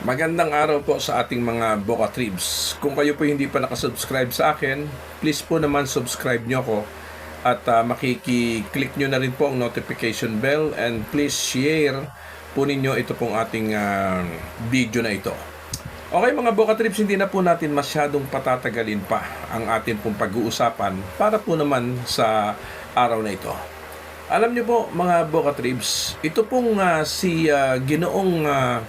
Magandang araw po sa ating mga Boca Tribs. Kung kayo po hindi pa nakasubscribe sa akin, please po naman subscribe nyo ako at uh, makiki-click nyo na rin po ang notification bell and please share po ninyo ito pong ating ah, video na ito. Okay mga Boca Trips, hindi na po natin masyadong patatagalin pa ang atin pong pag-uusapan para po naman sa araw na ito. Alam niyo po mga Boca Tribs, ito pong ah, si ah, Ginoong ah,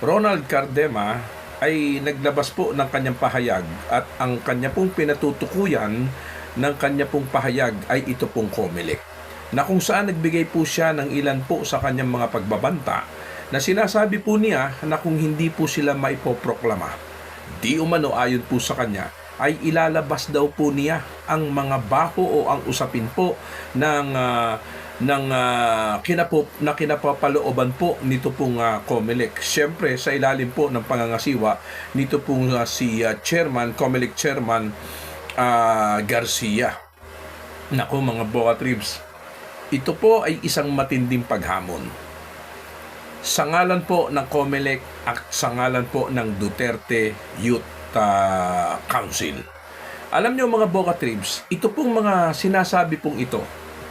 Ronald Cardema ay naglabas po ng kanyang pahayag at ang kanya pong pinatutukuyan ng kanya pong pahayag ay ito pong Comelec na kung saan nagbigay po siya ng ilan po sa kanyang mga pagbabanta na sinasabi po niya na kung hindi po sila maipoproklama di umano ayon po sa kanya ay ilalabas daw po niya ang mga baho o ang usapin po ng ah, ng ah, kinapop na kinapapalooban po nito pong uh, Comelec. Siyempre sa ilalim po ng pangangasiwa nito pong ah, si ah, Chairman Comelec Chairman ah, Garcia. Nako mga Boca Tribs, ito po ay isang matinding paghamon. Sa ngalan po ng Comelec at sa ngalan po ng Duterte Youth ah, Council. Alam niyo mga Boca Tribs, ito pong mga sinasabi pong ito,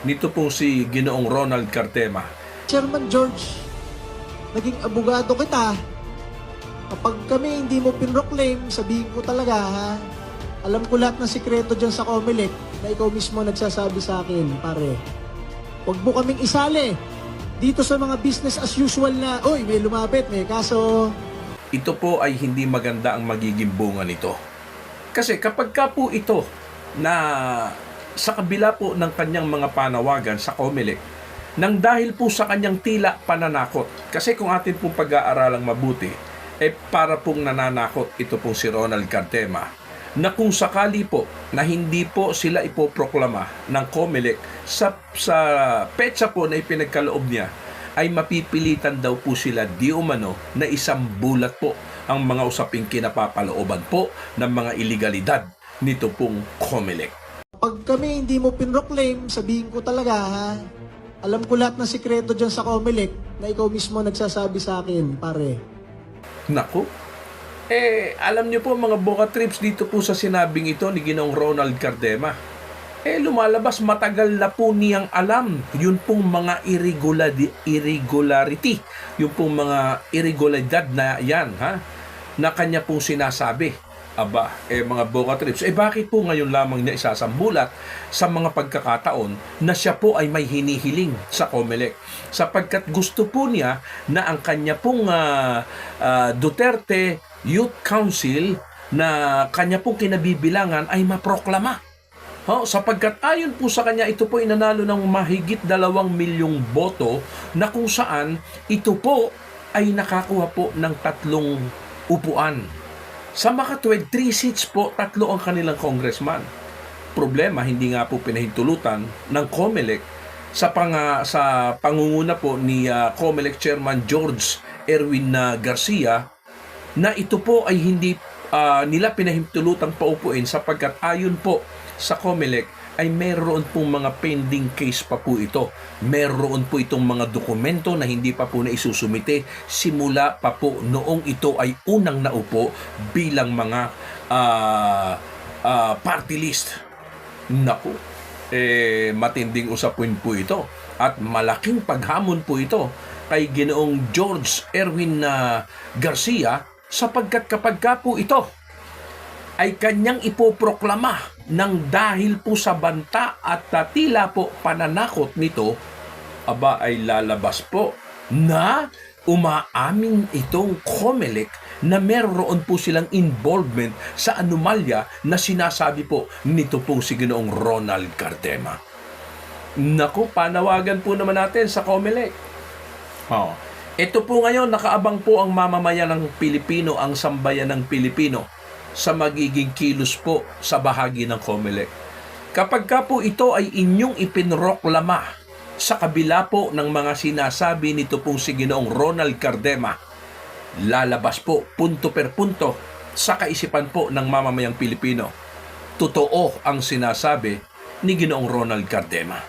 nito pong si Ginoong Ronald Cartema, Chairman George, naging abogado kita. Kapag kami hindi mo pinroclaim, sabihin ko talaga ha. Alam ko lahat ng sikreto dyan sa Comelec na ikaw mismo nagsasabi sa akin, pare. Huwag mo kaming isali. Dito sa mga business as usual na, oy, may lumapit, may kaso. ito po ay hindi maganda ang magiging bunga nito. Kasi kapag ka po ito na sa kabila po ng kanyang mga panawagan sa Comelec, nang dahil po sa kanyang tila pananakot. Kasi kung atin pong pag-aaralang mabuti, eh para pong nananakot ito pong si Ronald Cardema na kung sakali po na hindi po sila ipoproklama ng COMELEC sa, sa petsa po na ipinagkaloob niya ay mapipilitan daw po sila di umano na isang bulat po ang mga usaping kinapapalooban po ng mga ilegalidad nito pong COMELEC. Pag kami hindi mo pinroclaim, sabihin ko talaga ha. Alam ko lahat ng sikreto dyan sa Comelec na ikaw mismo nagsasabi sa akin, pare. Naku. Eh, alam niyo po mga Boca Trips dito po sa sinabing ito ni Ginong Ronald Cardema. Eh, lumalabas matagal na po niyang alam yun pong mga irregular- irregularity. Yung pong mga irregularidad na yan, ha? Na kanya pong sinasabi. Aba, eh mga Boca Trips, eh bakit po ngayon lamang niya isasambulat sa mga pagkakataon na siya po ay may hinihiling sa Comelec? Sapagkat gusto po niya na ang kanya pong ah, ah, Duterte Youth Council na kanya pong kinabibilangan ay maproklama. Ho, sapagkat ayon po sa kanya, ito po inanalo ng mahigit dalawang milyong boto na kung saan ito po ay nakakuha po ng tatlong upuan. Sa Makatwid, 3 seats po, tatlo ang kanilang congressman. Problema, hindi nga po pinahintulutan ng COMELEC sa pang, sa pangunguna po ni ah, COMELEC Chairman George Erwin ah, Garcia na ito po ay hindi ah, nila pinahintulutang paupuin sapagkat ayon po sa COMELEC ay meron pong mga pending case pa po ito. Meron po itong mga dokumento na hindi pa po na isusumite simula pa po noong ito ay unang naupo bilang mga ah, ah, party list. Naku, eh, matinding usapin po ito at malaking paghamon po ito kay Ginoong George Erwin na Garcia sapagkat kapag ka po ito ay kanyang ipoproklama ng dahil po sa banta at tila po pananakot nito, aba ay lalabas po na umaamin itong Comelec na meron po silang involvement sa anomalya na sinasabi po nito pong si Ginoong Ronald Cardema. Naku, panawagan po naman natin sa Comelec. Oh. Ito po ngayon, nakaabang po ang mamamayan ng Pilipino, ang sambayan ng Pilipino sa magiging kilos po sa bahagi ng COMELEC. Kapag ka po ito ay inyong ipinroklama sa kabila po ng mga sinasabi nito pong si Ginoong Ronald Cardema, lalabas po punto per punto sa kaisipan po ng mamamayang Pilipino. Totoo ang sinasabi ni Ginoong Ronald Cardema.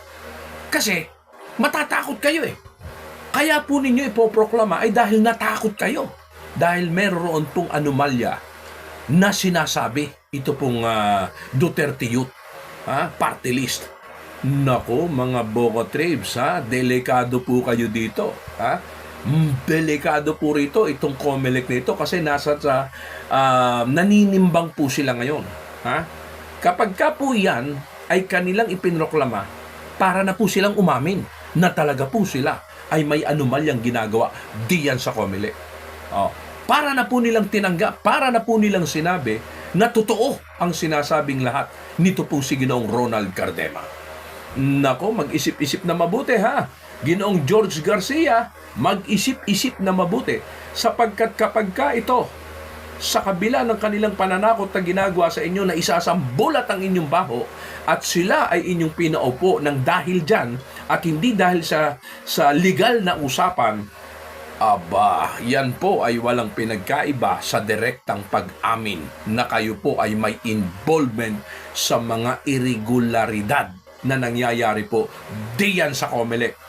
Kasi matatakot kayo eh. Kaya po ninyo ipoproklama ay dahil natakot kayo. dahil meron pong anomalya na sinasabi ito pong ah, Duterte Youth ha, party list. Nako, mga Boko Tribes, ha? Delikado po kayo dito, ha? Mm, Delikado po rito itong Comelec nito kasi nasa sa ah, naninimbang po sila ngayon, ha? Kapag ka po yan ay kanilang ipinroklama para na po silang umamin na talaga po sila ay may anomalyang ginagawa diyan sa Comelec. Oh, para na po nilang tinanggap, para na po nilang sinabi na totoo ang sinasabing lahat nito po si Ginoong Ronald Cardema. Nako, mag-isip-isip na mabuti ha. Ginoong George Garcia, mag-isip-isip na mabuti sapagkat kapag ka ito sa kabila ng kanilang pananakot na ginagawa sa inyo na isasambulat ang inyong baho at sila ay inyong pinaupo ng dahil dyan at hindi dahil sa sa legal na usapan Aba, yan po ay walang pinagkaiba sa direktang pag-amin na kayo po ay may involvement sa mga irregularidad na nangyayari po diyan sa Comelec.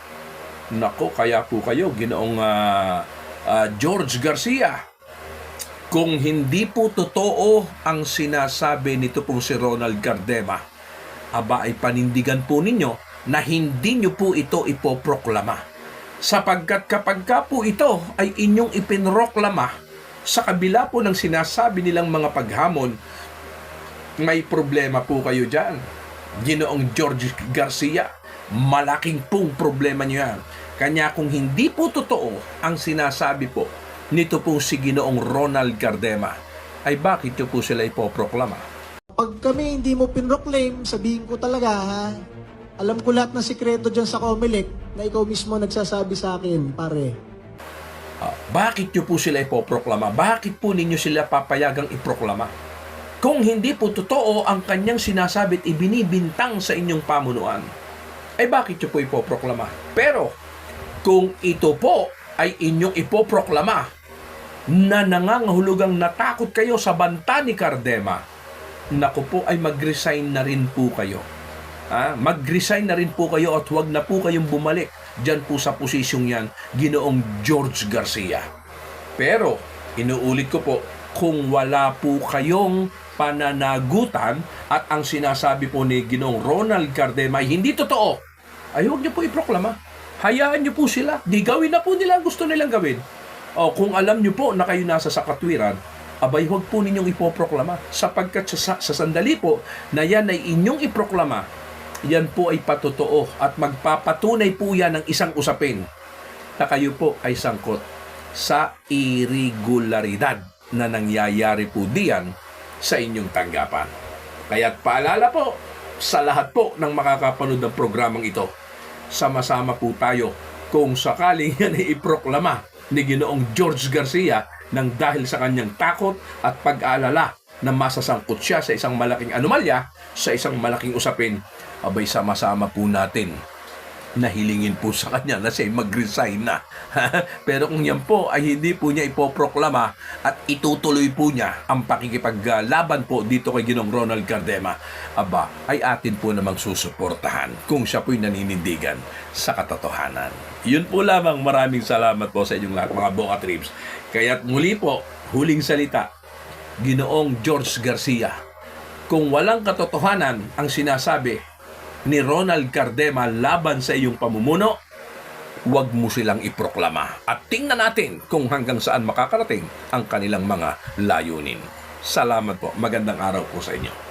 Nako, kaya po kayo, ginoong ah, ah, George Garcia, kung hindi po totoo ang sinasabi nito pong si Ronald Cardema, aba ay panindigan po ninyo na hindi nyo po ito ipoproklama sapagkat kapag ka po ito ay inyong ipinroklama sa kabila po ng sinasabi nilang mga paghamon, may problema po kayo dyan. Ginoong George Garcia, malaking pong problema niyo yan. Kanya kung hindi po totoo ang sinasabi po nito pong si Ginoong Ronald Cardema, ay bakit nyo po sila ipoproklama? Pag kami hindi mo pinroclaim, sabihin ko talaga ha, alam ko lahat ng sikreto dyan sa Comelec na ikaw mismo nagsasabi sa akin, pare. Ah, bakit nyo po sila ipoproklama? Bakit po ninyo sila papayagang iproklama? Kung hindi po totoo ang kanyang sinasabi at ibinibintang sa inyong pamunuan, ay bakit nyo po ipoproklama? Pero, kung ito po ay inyong ipoproklama na nangangahulugang natakot kayo sa banta ni Cardema, naku po ay mag-resign na rin po kayo. Ah, mag-resign na rin po kayo at huwag na po kayong bumalik dyan po sa posisyong yan, ginoong George Garcia. Pero, inuulit ko po, kung wala po kayong pananagutan at ang sinasabi po ni ginoong Ronald Cardema ay hindi totoo, ay huwag niyo po iproklama. Hayaan niyo po sila. Di gawin na po nila ang gusto nilang gawin. O kung alam niyo po na kayo nasa sa katwiran, abay huwag po ninyong ipoproklama sapagkat sa, sa sandali po na yan ay inyong iproklama, yan po ay patotoo at magpapatunay po yan ng isang usapin na kayo po ay sangkot sa irregularidad na nangyayari po diyan sa inyong tanggapan. Kaya't paalala po sa lahat po ng makakapanood ng programang ito, sama-sama po tayo kung sakaling yan ay iproklama ni Ginoong George Garcia nang dahil sa kanyang takot at pag-aalala na masasangkot siya sa isang malaking anomalya, sa isang malaking usapin, abay sama-sama po natin na hilingin po sa kanya na siya mag-resign na. Pero kung yan po ay hindi po niya ipoproklama at itutuloy po niya ang pakikipaglaban po dito kay Ginong Ronald Cardema, aba, ay atin po namang susuportahan kung siya po'y naninindigan sa katotohanan. Yun po lamang maraming salamat po sa inyong lahat mga Boca Trips. Kaya't muli po, huling salita, Ginoong George Garcia. Kung walang katotohanan ang sinasabi ni Ronald Cardema laban sa iyong pamumuno, huwag mo silang iproklama. At tingnan natin kung hanggang saan makakarating ang kanilang mga layunin. Salamat po. Magandang araw po sa inyo.